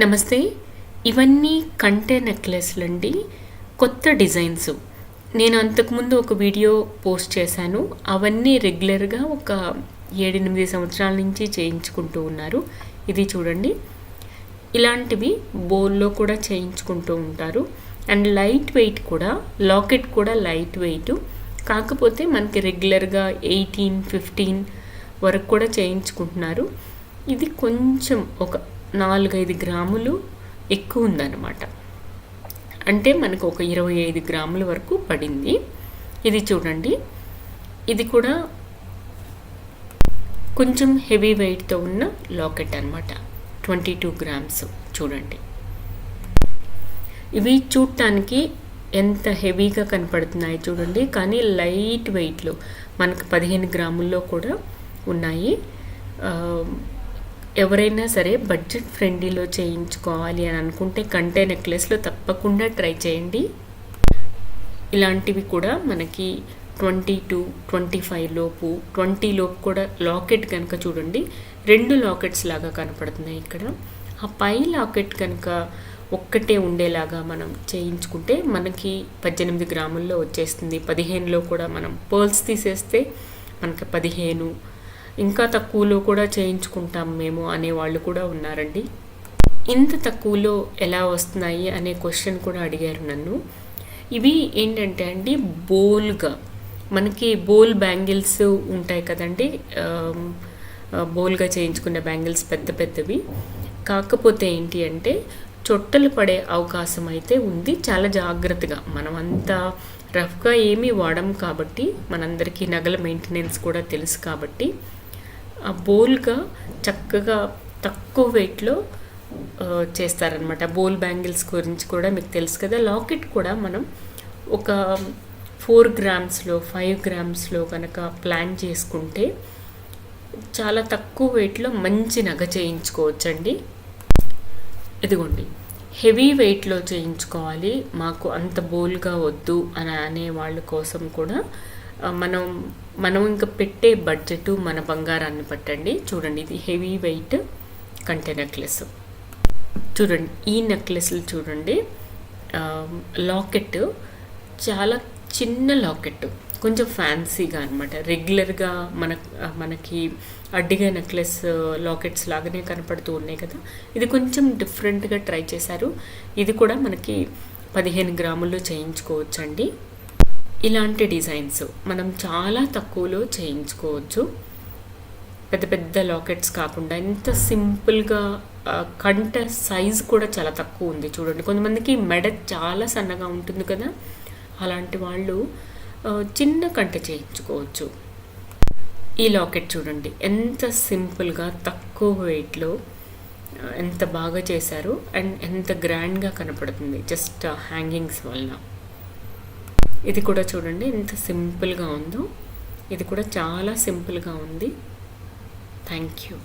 నమస్తే. ఇవన్నీ కంటే నెక్లెస్లు అండి కొత్త డిజైన్స్. నేను అంతకుముందు ఒక వీడియో పోస్ట్ చేశాను. అవన్నీ రెగ్యులర్గా ఒక ఏడెనిమిది సంవత్సరాల నుంచి చేయించుకుంటూ ఉన్నారు. ఇది చూడండి. ఇలాంటివి బోల్లో కూడా చేయించుకుంటూ ఉంటారు. అండ్ లైట్ వెయిట్ కూడా లాకెట్ కూడా లైట్ వెయిట్. కాకపోతే మనకి రెగ్యులర్గా ఎయిటీన్ ఫిఫ్టీన్ వరకు కూడా చేయించుకుంటున్నారు. ఇది కొంచెం ఒక నాలుగైదు గ్రాములు ఎక్కువ ఉందన్నమాట. అంటే మనకు ఒక ఇరవై ఐదు గ్రాముల వరకు పడింది. ఇది చూడండి. ఇది కూడా కొంచెం హెవీ వెయిట్తో ఉన్న లాకెట్ అనమాట ట్వంటీ టూ గ్రామ్స్ చూడండి. ఇవి చూడటానికి ఎంత హెవీగా కనపడుతున్నాయి చూడండి. కానీ లైట్ వెయిట్లో మనకు పదిహేను గ్రాముల్లో కూడా ఉన్నాయి. ఎవరైనా సరే బడ్జెట్ ఫ్రెండ్లీలో చేయించుకోవాలి అని అనుకుంటే కంటే నెక్లెస్లో తప్పకుండా ట్రై చేయండి. ఇలాంటివి కూడా మనకి ట్వంటీ టు ట్వంటీ ఫైవ్ లోపు ట్వంటీ లోపు కూడా లాకెట్ కనుక చూడండి రెండు లాకెట్స్ లాగా కనపడుతున్నాయి ఇక్కడ. ఆ పై లాకెట్ కనుక ఒక్కటే ఉండేలాగా మనం చేయించుకుంటే మనకి పద్దెనిమిది గ్రాముల్లో వచ్చేస్తుంది. పదిహేనులో కూడా మనం పర్ల్స్ తీసేస్తే మనకి పదిహేను ఇంకా తక్కువలో కూడా చేయించుకుంటాం మేము అనే వాళ్ళు కూడా ఉన్నారండి. ఇంత తక్కువలో ఎలా వస్తున్నాయి అనే క్వశ్చన్ కూడా అడిగారు నన్ను. ఇవి ఏంటంటే అండి బోల్గా. మనకి బోల్ బ్యాంగిల్స్ ఉంటాయి కదండి బోల్గా చేయించుకునే బ్యాంగిల్స్ పెద్ద పెద్దవి. కాకపోతే ఏంటి అంటే చొట్టలు పడే అవకాశం అయితే ఉంది. చాలా జాగ్రత్తగా. మనం రఫ్గా ఏమీ వాడము కాబట్టి మనందరికీ నగల మెయింటెనెన్స్ కూడా తెలుసు కాబట్టి బోల్గా చక్కగా తక్కువ వెయిట్లో చేస్తారనమాట బోల్ బ్యాంగిల్స్ గురించి కూడా మీకు తెలుసు కదా. లాకెట్ కూడా మనం ఒక ఫోర్ గ్రామ్స్లో ఫైవ్ గ్రామ్స్లో కనుక ప్లాన్ చేసుకుంటే చాలా తక్కువ వెయిట్లో మంచి నగ చేయించుకోవచ్చండి. ఇదిగోండి. హెవీ వెయిట్లో చేయించుకోవాలి. మాకు అంత బోల్గా వద్దు అని అనే వాళ్ళ కోసం కూడా మనం మనం ఇంకా పెట్టే బడ్జెట్ మన బంగారాన్ని పట్టండి చూడండి ఇది హెవీ వెయిట్ కంటే నెక్లెస్ చూడండి ఈ నెక్లెస్లు చూడండి. లాకెట్ చాలా చిన్న లాకెట్ కొంచెం ఫ్యాన్సీగా అనమాట రెగ్యులర్గా మన మనకి అడ్డిగా నెక్లెస్ లాకెట్స్ లాగానే కనపడుతూ ఉన్నాయి కదా. ఇది కొంచెం డిఫరెంట్గా ట్రై చేశారు. ఇది కూడా మనకి పదిహేను గ్రాముల్లో చేయించుకోవచ్చండి. ఇలాంటి డిజైన్స్ మనం చాలా తక్కువలో చేయించుకోవచ్చు. పెద్ద పెద్ద లాకెట్స్ కాకుండా ఎంత సింపుల్గా కంట సైజ్ కూడా చాలా తక్కువ ఉంది చూడండి. కొంతమందికి మెడ చాలా సన్నగా ఉంటుంది కదా? అలాంటి వాళ్ళు చిన్న కంట చేయించుకోవచ్చు. ఈ లాకెట్ చూడండి ఎంత సింపుల్గా తక్కువ వెయిట్లో ఎంత బాగా చేశారు అండ్ ఎంత గ్రాండ్గా కనపడుతుంది జస్ట్ హ్యాంగింగ్స్ వలన. ఇది కూడా చూడండి ఎంత సింపుల్గా ఉందో. ఇది కూడా చాలా సింపుల్గా ఉంది. Thank you.